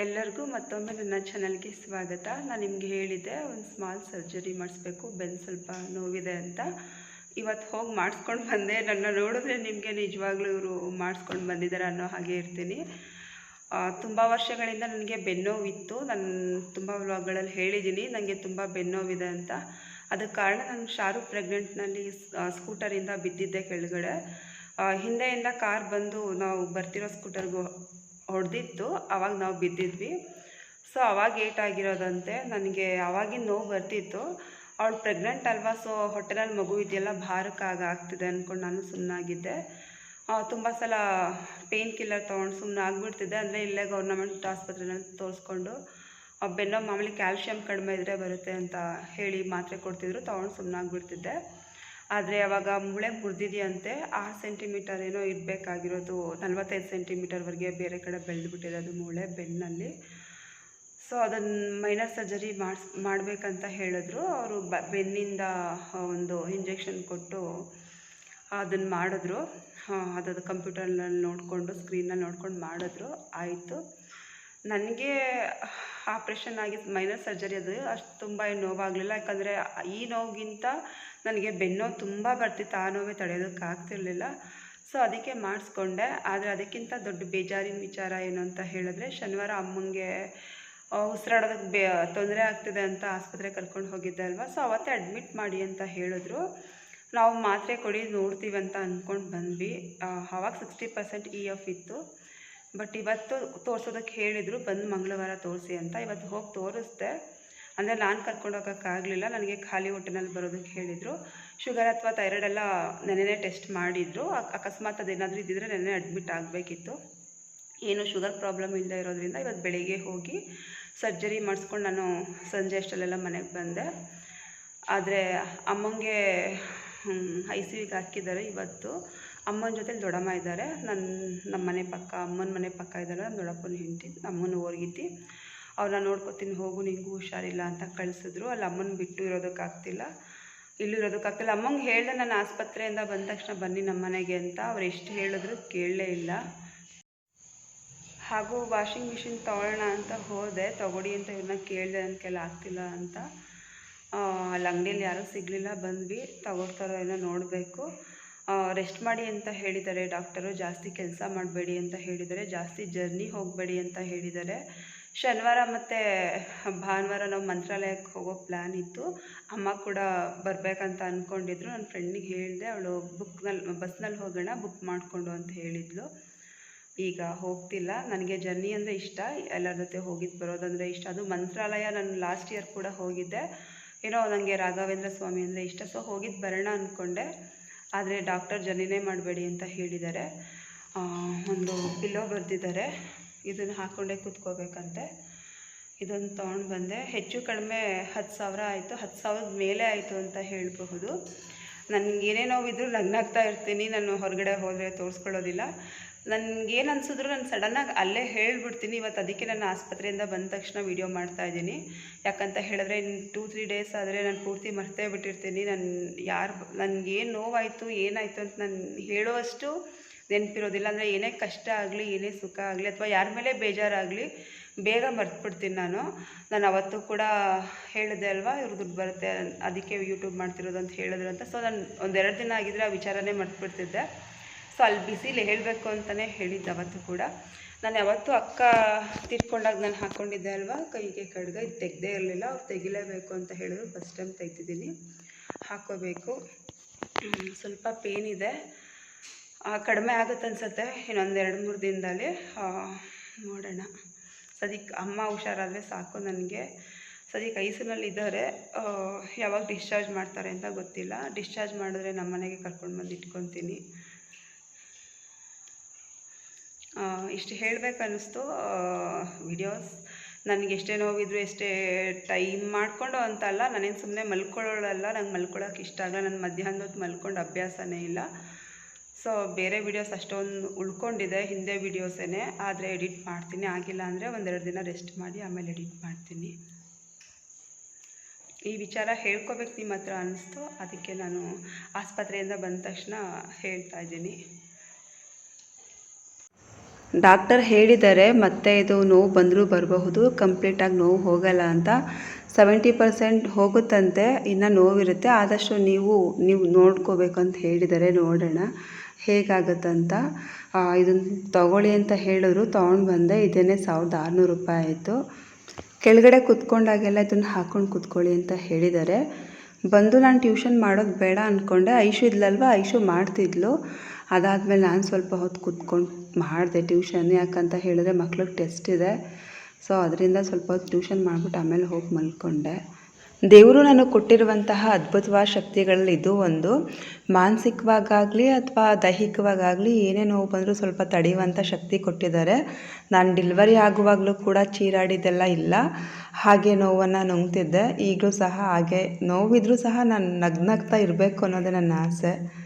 ಎಲ್ಲರಿಗೂ ಮತ್ತೊಮ್ಮೆ ನನ್ನ ಚಾನಲ್ಗೆ ಸ್ವಾಗತ. ನಾನು ನಿಮಗೆ ಹೇಳಿದ್ದೆ, ಒಂದು ಸ್ಮಾಲ್ ಸರ್ಜರಿ ಮಾಡಿಸ್ಬೇಕು, ಬೆನ್ನು ಸ್ವಲ್ಪ ನೋವಿದೆ ಅಂತ. ಇವತ್ತು ಹೋಗಿ ಮಾಡಿಸ್ಕೊಂಡು ಬಂದೆ. ನನ್ನ ನೋಡಿದ್ರೆ ನಿಮಗೆ ನಿಜವಾಗ್ಲೂ ಇವರು ಮಾಡಿಸ್ಕೊಂಡು ಬಂದಿದ್ದಾರೆ ಅನ್ನೋ ಹಾಗೆ ಇರ್ತೀನಿ. ತುಂಬ ವರ್ಷಗಳಿಂದ ನನಗೆ ಬೆನ್ನೋವಿತ್ತು ನಾನು ತುಂಬ ವ್ಲಾಗ್ಗಳಲ್ಲಿ ಹೇಳಿದ್ದೀನಿ ನನಗೆ ತುಂಬ ಬೆನ್ನೋವಿದೆ ಅಂತ. ಅದಕ್ಕೆ ಕಾರಣ ನಾನು ಶಾರುಖ್ ಪ್ರೆಗ್ನೆಂಟ್ನಲ್ಲಿ ಸ್ಕೂಟರಿಂದ ಬಿದ್ದಿದ್ದೆ ಕೆಳಗಡೆ. ಹಿಂದೆಯಿಂದ ಕಾರ್ ಬಂದು ನಾವು ಬರ್ತಿರೋ ಸ್ಕೂಟರ್ಗೂ ಹೊಡೆದಿತ್ತು. ಆವಾಗ ನಾವು ಬಿದ್ದಿದ್ವಿ. ಸೊ ಅವಾಗ ಏಟಾಗಿರೋದಂತೆ ನನಗೆ ಆವಾಗಿನ ನೋವು ಬರ್ತಿತ್ತು. ಅವಳು ಪ್ರೆಗ್ನೆಂಟ್ ಅಲ್ವಾ ಸೊ ಹೊಟ್ಟೆನಲ್ಲಿ ಮಗು ಇದೆಯಲ್ಲ ಭಾರಕ್ಕಾಗ ಆಗ್ತಿದೆ ಅಂದ್ಕೊಂಡು ನಾನು ಸುಮ್ಮನಾಗಿದ್ದೆ ತುಂಬ ಸಲ ಪೇನ್ ಕಿಲ್ಲರ್ ತೊಗೊಂಡು ಸುಮ್ಮನೆ ಆಗಿಬಿಡ್ತಿದ್ದೆ. ಅಂದರೆ ಇಲ್ಲೇ ಗೌರ್ಮೆಂಟ್ ಆಸ್ಪತ್ರೆನಲ್ಲಿ ತೋರಿಸ್ಕೊಂಡು ಬೆನ್ನೋ ಮಾಮೂಲಿ ಕ್ಯಾಲ್ಶಿಯಂ ಕಡಿಮೆ ಇದ್ದರೆ ಬರುತ್ತೆ ಅಂತ ಹೇಳಿ ಮಾತ್ರೆ ಕೊಡ್ತಿದ್ರು, ತೊಗೊಂಡು ಸುಮ್ಮನೆ ಆಗಿಬಿಡ್ತಿದ್ದೆ. ಆದರೆ ಅವಾಗ ಮೂಳೆ ಮುರಿದಿದೆಯಂತೆ, ಆ ಸೆಂಟಿಮೀಟರ್ ಏನೋ ಇರಬೇಕಾಗಿರೋದು ನಲ್ವತ್ತೈದು ಸೆಂಟಿಮೀಟರ್ವರೆಗೆ ಬೇರೆ ಕಡೆ ಬೆಳೆದುಬಿಟ್ಟಿರೋದು ಮೂಳೆ ಬೆನ್ನಲ್ಲಿ. ಸೊ ಅದನ್ನು ಮೈನರ್ ಸರ್ಜರಿ ಮಾಡಿಸ್, ಮಾಡಬೇಕಂತ ಹೇಳಿದ್ರು. ಅವರು ಬ, ಬೆನ್ನಿಂದ ಒಂದು ಇಂಜೆಕ್ಷನ್ ಕೊಟ್ಟು ಅದನ್ನು ಮಾಡಿದ್ರು. ಅದದು ಕಂಪ್ಯೂಟರ್ನಲ್ಲಿ ನೋಡಿಕೊಂಡು ಸ್ಕ್ರೀನಲ್ಲಿ ನೋಡ್ಕೊಂಡು ಮಾಡಿದ್ರು. ಆಯಿತು. ನನಗೆ ಆಪ್ರೇಷನ್ ಆಗಿ ಮೈನರ್ ಸರ್ಜರಿ ಅದು ಅಷ್ಟು ತುಂಬ ಏನು ನೋವಾಗಲಿಲ್ಲ. ಯಾಕಂದರೆ ಈ ನೋವಿಗಿಂತ ನನಗೆ ಬೆನ್ನೋ ತುಂಬ ಬರ್ತಿತ್ತು. ಆ ನೋವೇ ತಡೆಯೋದಕ್ಕೆ ಆಗ್ತಿರ್ಲಿಲ್ಲ. ಸೊ ಅದಕ್ಕೆ ಮಾಡಿಸ್ಕೊಂಡೆ. ಆದರೆ ಅದಕ್ಕಿಂತ ದೊಡ್ಡ ಬೇಜಾರಿನ ವಿಚಾರ ಏನು ಅಂತ ಹೇಳಿದ್ರೆ, ಶನಿವಾರ ಅಮ್ಮಂಗೆ ಉಸಿರಾಡೋದಕ್ಕೆ ಬೇ, ತೊಂದರೆ ಆಗ್ತಿದೆ ಅಂತ ಆಸ್ಪತ್ರೆಗೆ ಕರ್ಕೊಂಡು ಹೋಗಿದ್ದೆ ಅಲ್ವಾ? ಸೊ ಅವತ್ತೇ ಅಡ್ಮಿಟ್ ಮಾಡಿ ಅಂತ ಹೇಳಿದ್ರು. ನಾವು ಮಾತ್ರೆ ಕೊಡಿ ನೋಡ್ತೀವಿ ಅಂತ ಅಂದ್ಕೊಂಡು ಬಂದ್ವಿ. ಆವಾಗ ಸಿಕ್ಸ್ಟಿ ಪರ್ಸೆಂಟ್ ಇ ಎಫ್ ಇತ್ತು. ಬಟ್ ಇವತ್ತು ತೋರಿಸೋದಕ್ಕೆ ಹೇಳಿದರು, ಬಂದು ಮಂಗಳವಾರ ತೋರಿಸಿ ಅಂತ. ಇವತ್ತು ಹೋಗಿ ತೋರಿಸ್ದೆ. ಅಂದರೆ ನಾನು ಕರ್ಕೊಂಡು ಹೋಗೋಕ್ಕಾಗಲಿಲ್ಲ ನನಗೆ ಖಾಲಿ ಹೊಟ್ಟೆನಲ್ಲಿ ಬರೋದಕ್ಕೆ ಹೇಳಿದರು. ಶುಗರ್ ಅಥವಾ ಥೈರಾಯ್ಡ್ ಎಲ್ಲ ನೆನೆನೇ ಟೆಸ್ಟ್ ಮಾಡಿದರು. ಅಕಸ್ಮಾತ್ ಅದೇನಾದರೂ ಇದ್ದಿದ್ರೆ ನೆನ್ನೆ ಅಡ್ಮಿಟ್ ಆಗಬೇಕಿತ್ತು. ಏನು ಶುಗರ್ ಪ್ರಾಬ್ಲಮ್ ಇಲ್ಲದೆ ಇರೋದ್ರಿಂದ ಇವತ್ತು ಬೆಳಿಗ್ಗೆ ಹೋಗಿ ಸರ್ಜರಿ ಮಾಡಿಸ್ಕೊಂಡು ನಾನು ಸಂಜೆ ಅಷ್ಟಲ್ಲೆಲ್ಲ ಮನೆಗೆ ಬಂದೆ. ಆದರೆ ಅಮ್ಮಂಗೆ ಐ ಸಿ ವಿಗೆ ಹಾಕಿದ್ದಾರೆ ಇವತ್ತು. ಅಮ್ಮನ ಜೊತೆ ದೊಡ್ಡಮ್ಮ ಇದ್ದಾರೆ. ನನ್ನ ನಮ್ಮ ಮನೆ ಪಕ್ಕ, ಅಮ್ಮನ ಮನೆ ಪಕ್ಕ ಇದ್ದಾರೆ ನಮ್ಮ ದೊಡ್ಡಪ್ಪನ ಹೆಂಡತಿ, ಅಮ್ಮನ ಓರ್ಗಿತಿ. ಅವ್ರನ್ನ ನೋಡ್ಕೊತೀನಿ, ಹೋಗು, ನಿಂಗೂ ಹುಷಾರಿಲ್ಲ ಅಂತ ಕಳಿಸಿದ್ರು. ಅಲ್ಲಿ ಅಮ್ಮನ ಬಿಟ್ಟು ಇರೋದಕ್ಕಾಗ್ತಿಲ್ಲ ಇಲ್ಲೂ ಇರೋದಕ್ಕಾಗ್ತಿಲ್ಲ ಅಮ್ಮಂಗೆ ಹೇಳಿದೆ ನಾನು ಆಸ್ಪತ್ರೆಯಿಂದ ಬಂದ ತಕ್ಷಣ ಬನ್ನಿ ನಮ್ಮ ಮನೆಗೆ ಅಂತ. ಅವ್ರು ಎಷ್ಟು ಹೇಳಿದ್ರು ಕೇಳಲೇ ಇಲ್ಲ. ಹಾಗೂ ವಾಷಿಂಗ್ ಮಿಷಿನ್ ತೊಗೊಳ್ಳೋಣ ಅಂತ ಹೋದೆ. ತಗೊಡಿ ಅಂತ ಇವ್ರನ್ನ ಕೇಳಿದೆ ಅಂತೆಲ್ಲ ಆಗ್ತಿಲ್ಲ ಅಂತ. ಅಲ್ಲಿ ಅಂಗಡಿಯಲ್ಲಿ ಯಾರೂ ಸಿಗಲಿಲ್ಲ. ಬಂದ್ವಿ. ತಗೊಳ್ತಾರೋ ಏನೋ ನೋಡಬೇಕು. ರೆಸ್ಟ್ ಮಾಡಿ ಅಂತ ಹೇಳಿದ್ದಾರೆ ಡಾಕ್ಟರು ಜಾಸ್ತಿ ಕೆಲಸ ಮಾಡಬೇಡಿ ಅಂತ ಹೇಳಿದ್ದಾರೆ ಜಾಸ್ತಿ ಜರ್ನಿ ಹೋಗಬೇಡಿ ಅಂತ ಹೇಳಿದ್ದಾರೆ ಶನಿವಾರ ಮತ್ತು ಭಾನುವಾರ ನಾವು ಮಂತ್ರಾಲಯಕ್ಕೆ ಹೋಗೋ ಪ್ಲ್ಯಾನ್ ಇತ್ತು. ಅಮ್ಮ ಕೂಡ ಬರಬೇಕಂತ ಅಂದ್ಕೊಂಡಿದ್ರು ನನ್ನ ಫ್ರೆಂಡಿಗೆ ಹೇಳಿದೆ, ಅವಳು ಬುಕ್ನಲ್ಲಿ ಬಸ್ನಲ್ಲಿ ಹೋಗೋಣ ಬುಕ್ ಮಾಡಿಕೊಂಡು ಅಂತ ಹೇಳಿದ್ಲು. ಈಗ ಹೋಗ್ತಿಲ್ಲ. ನನಗೆ ಜರ್ನಿ ಅಂದರೆ ಇಷ್ಟ. ಎಲ್ಲರ ಜೊತೆ ಹೋಗಿದ್ದು ಬರೋದಂದರೆ ಇಷ್ಟ. ಅದು ಮಂತ್ರಾಲಯ ನಾನು ಲಾಸ್ಟ್ ಇಯರ್ ಕೂಡ ಹೋಗಿದ್ದೆ. ಏನೋ ನನಗೆ ರಾಘವೇಂದ್ರ ಸ್ವಾಮಿ ಅಂದರೆ ಇಷ್ಟ. ಸೊ ಹೋಗಿದ್ದು ಬರೋಣ ಅಂದ್ಕೊಂಡೆ ಆದರೆ ಡಾಕ್ಟರ್ ಜನನೇ ಮಾಡಬೇಡಿ ಅಂತ ಹೇಳಿದ್ದಾರೆ. ಒಂದು ಪಿಲ್ಲೋ ಬರೆದಿದ್ದಾರೆ. ಇದನ್ನು ಹಾಕ್ಕೊಂಡೇ ಕೂತ್ಕೋಬೇಕಂತೆ. ಇದನ್ನು ತೊಗೊಂಡು ಬಂದೆ. ಹೆಚ್ಚು ಕಡಿಮೆ ಹತ್ತು ಸಾವಿರ ಆಯಿತು. ಹತ್ತು ಸಾವಿರದ ಮೇಲೆ ಆಯಿತು ಅಂತ ಹೇಳಬಹುದು. ನನಗೇನೇ ಏನೇ ನೋವಿದ್ರು ನಗ್ನಾಗ್ತಾ ಇರ್ತೀನಿ. ನಾನು ಹೊರಗಡೆ ಹೋದರೆ ತೋರಿಸ್ಕೊಳ್ಳೋದಿಲ್ಲ. ನನಗೇನು ಅನ್ಸಿದ್ರು ನಾನು ಸಡನ್ನಾಗಿ ಅಲ್ಲೇ ಹೇಳಿಬಿಡ್ತೀನಿ. ಇವತ್ತು ಅದಕ್ಕೆ ನಾನು ಆಸ್ಪತ್ರೆಯಿಂದ ಬಂದ ತಕ್ಷಣ ವೀಡಿಯೋ ಮಾಡ್ತಾ ಇದ್ದೀನಿ. ಯಾಕಂತ ಹೇಳಿದ್ರೆ ಟೂ ತ್ರೀ ಡೇಸ್ ಆದರೆ ನಾನು ಪೂರ್ತಿ ಮರ್ತೇ ಬಿಟ್ಟಿರ್ತೀನಿ. ನಾನು ಯಾರು ನನಗೇನು ನೋವಾಯಿತು, ಏನಾಯಿತು ಅಂತ ನಾನು ಹೇಳುವಷ್ಟು ನೆನಪಿರೋದಿಲ್ಲ. ಅಂದರೆ ಏನೇ ಕಷ್ಟ ಆಗಲಿ, ಏನೇ ಸುಖ ಆಗಲಿ, ಅಥವಾ ಯಾರ ಮೇಲೆ ಬೇಜಾರಾಗಲಿ, ಬೇಗ ಮರ್ತ್ಬಿಡ್ತೀನಿ ನಾನು. ನಾನು ಅವತ್ತು ಕೂಡ ಹೇಳಿದೆ ಅಲ್ವಾ, ಇವ್ರ ದುಡ್ಡು ಬರುತ್ತೆ, ಅದಕ್ಕೆ ಯೂಟ್ಯೂಬ್ ಮಾಡ್ತಿರೋದು ಅಂತ ಹೇಳಿದ್ರು ಅಂತ. ಸೊ ನಾನು ಒಂದೆರಡು ದಿನ ಆಗಿದ್ರೆ ಆ ವಿಚಾರನೇ ಮರ್ತ್ಬಿಡ್ತಿದ್ದೆ. ಸೊ ಅಲ್ಲಿ ಬಿಸಿಲಿ ಹೇಳಬೇಕು ಅಂತಲೇ ಹೇಳಿದ್ದು ಅವತ್ತು ಕೂಡ. ನಾನು ಯಾವತ್ತೂ ಅಕ್ಕ ತೀರ್ಕೊಂಡಾಗ ನಾನು ಹಾಕ್ಕೊಂಡಿದ್ದೆ ಅಲ್ವಾ? ಕೈಗೆ ಕಡ್ಗ, ಇದು ತೆಗ್ದೇ ಇರಲಿಲ್ಲ. ಅವ್ರು ತೆಗಿಲೇಬೇಕು ಅಂತ ಹೇಳಿದ್ರು. ಫಸ್ಟ್ ಟೈಮ್ ತೆಗ್ದಿದ್ದೀನಿ. ಹಾಕ್ಕೋಬೇಕು ಸ್ವಲ್ಪ ಪೇನ್ ಇದೆ. ಕಡಿಮೆ ಆಗುತ್ತೆ ಅನ್ಸುತ್ತೆ. ಇನ್ನೊಂದು ಎರಡು ಮೂರು ದಿನದಲ್ಲಿ. ನೋಡೋಣ. ಸದ್ಯಕ್ಕೆ ಅಮ್ಮ ಹುಷಾರಾದರೆ ಸಾಕು ನನಗೆ. ಸದ್ಯಕ್ಕೆ ಐಸಿನಲ್ಲಿ ಇದ್ದಾರೆ. ಯಾವಾಗ ಡಿಸ್ಚಾರ್ಜ್ ಮಾಡ್ತಾರೆ ಅಂತ ಗೊತ್ತಿಲ್ಲ. ಡಿಸ್ಚಾರ್ಜ್ ಮಾಡಿದ್ರೆ ನಮ್ಮ ಮನೆಗೆ ಕರ್ಕೊಂಡು ಬಂದು ಇಟ್ಕೊತೀನಿ. ಇಷ್ಟು ಹೇಳಬೇಕು ಅನಿಸ್ತು ವಿಡಿಯೋಸ್ ನನಗೆ ಎಷ್ಟೇ ನೋವಿದ್ರು ಎಷ್ಟೇ ಟೈಮ್ ಮಾಡಿಕೊಂಡು ಅಂತಲ್ಲ, ನಾನೇನು ಸುಮ್ಮನೆ ಮಲ್ಕೊಳ್ಳೋಳಲ್ಲ, ನಂಗೆ ಮಲ್ಕೊಳ್ಳೋಕೆ ಇಷ್ಟ ಆಗಲ್ಲ, ನಾನು ಮಧ್ಯಾಹ್ನದ ಹೊತ್ತು ಮಲ್ಕೊಂಡು ಅಭ್ಯಾಸನೇ ಇಲ್ಲ. ಸೊ ಬೇರೆ ವಿಡಿಯೋಸ್ ಅಷ್ಟೊಂದು ಉಳ್ಕೊಂಡಿದೆ, ಹಿಂದೆ ವಿಡಿಯೋಸೇ ಆದರೆ ಎಡಿಟ್ ಮಾಡ್ತೀನಿ. ಆಗಿಲ್ಲ ಅಂದರೆ ಒಂದೆರಡು ದಿನ ರೆಸ್ಟ್ ಮಾಡಿ, ಆಮೇಲೆ ಎಡಿಟ್ ಮಾಡ್ತೀನಿ. ಈ ವಿಚಾರ ಹೇಳ್ಕೊಬೇಕು ನಿಮ್ಮ ಹತ್ರ ಅನ್ನಿಸ್ತು ಅದಕ್ಕೆ ನಾನು ಆಸ್ಪತ್ರೆಯಿಂದ ಬಂದ ತಕ್ಷಣ ಹೇಳ್ತಾ ಇದ್ದೀನಿ. ಡಾಕ್ಟರ್ ಹೇಳಿದ್ದಾರೆ ಮತ್ತೆ ಇದು ನೋವು ಬಂದರೂ ಬರಬಹುದು ಕಂಪ್ಲೀಟಾಗಿ ನೋವು ಹೋಗಲ್ಲ ಅಂತ. ಸೆವೆಂಟಿ ಪರ್ಸೆಂಟ್ ಹೋಗುತ್ತಂತೆ, ಇನ್ನು ನೋವಿರುತ್ತೆ. ಆದಷ್ಟು ನೀವು ನೀವು ನೋಡ್ಕೋಬೇಕು ಅಂತ ಹೇಳಿದ್ದಾರೆ ನೋಡೋಣ, ಹೇಗಾಗುತ್ತಂತ. ಇದನ್ನು ತಗೊಳ್ಳಿ ಅಂತ ಹೇಳಿದ್ರು ತೊಗೊಂಡು ಬಂದೆ, ಇದೇನೆ ಸಾವಿರದ ಆರುನೂರು ರೂಪಾಯಿ ಆಯಿತು. ಕೆಳಗಡೆ ಕುತ್ಕೊಂಡಾಗೆಲ್ಲ ಇದನ್ನು ಹಾಕ್ಕೊಂಡು ಕುತ್ಕೊಳ್ಳಿ ಅಂತ ಹೇಳಿದ್ದಾರೆ ಬಂದು ನಾನು ಟ್ಯೂಷನ್ ಮಾಡೋದು ಬೇಡ ಅಂದ್ಕೊಂಡೆ ಐಶು ಇದ್ಲಲ್ವ, ಐಶು ಮಾಡ್ತಿದ್ಲು. ಅದಾದಮೇಲೆ ನಾನು ಸ್ವಲ್ಪ ಹೊತ್ತು ಕುತ್ಕೊಂಡು ಮಾಡಿದೆ ಟ್ಯೂಷನ್ ಯಾಕಂತ ಹೇಳಿದ್ರೆ ಮಕ್ಳಿಗೆ ಟೆಸ್ಟ್ ಇದೆ. ಸೊ ಅದರಿಂದ ಸ್ವಲ್ಪ ಹೊತ್ತು ಟ್ಯೂಷನ್ ಮಾಡಿಬಿಟ್ಟು ಆಮೇಲೆ ಹೋಗಿ ಮಲ್ಕೊಂಡೆ. ದೇವರು ನನಗೆ ಕೊಟ್ಟಿರುವಂತಹ ಅದ್ಭುತವಾದ ಶಕ್ತಿಗಳಲ್ಲಿ ಇದು ಒಂದು. ಮಾನಸಿಕವಾಗಾಗಲಿ ಅಥವಾ ದೈಹಿಕವಾಗಾಗಲಿ ಏನೇ ನೋವು ಬಂದರೂ ಸ್ವಲ್ಪ ತಡೆಯುವಂಥ ಶಕ್ತಿ ಕೊಟ್ಟಿದ್ದಾರೆ. ನಾನು ಡಿಲ್ವರಿ ಆಗುವಾಗಲೂ ಕೂಡ ಚೀರಾಡಿದ್ದೆಲ್ಲ ಇಲ್ಲ. ಹಾಗೆ ನೋವನ್ನು ನುಂಗ್ತಿದ್ದೆ. ಈಗಲೂ ಸಹ ಹಾಗೆ ನೋವಿದ್ರೂ ಸಹ ನಾನು ನಗ್ನಗ್ತಾ ಇರಬೇಕು ಅನ್ನೋದೇ ನನ್ನ ಆಸೆ.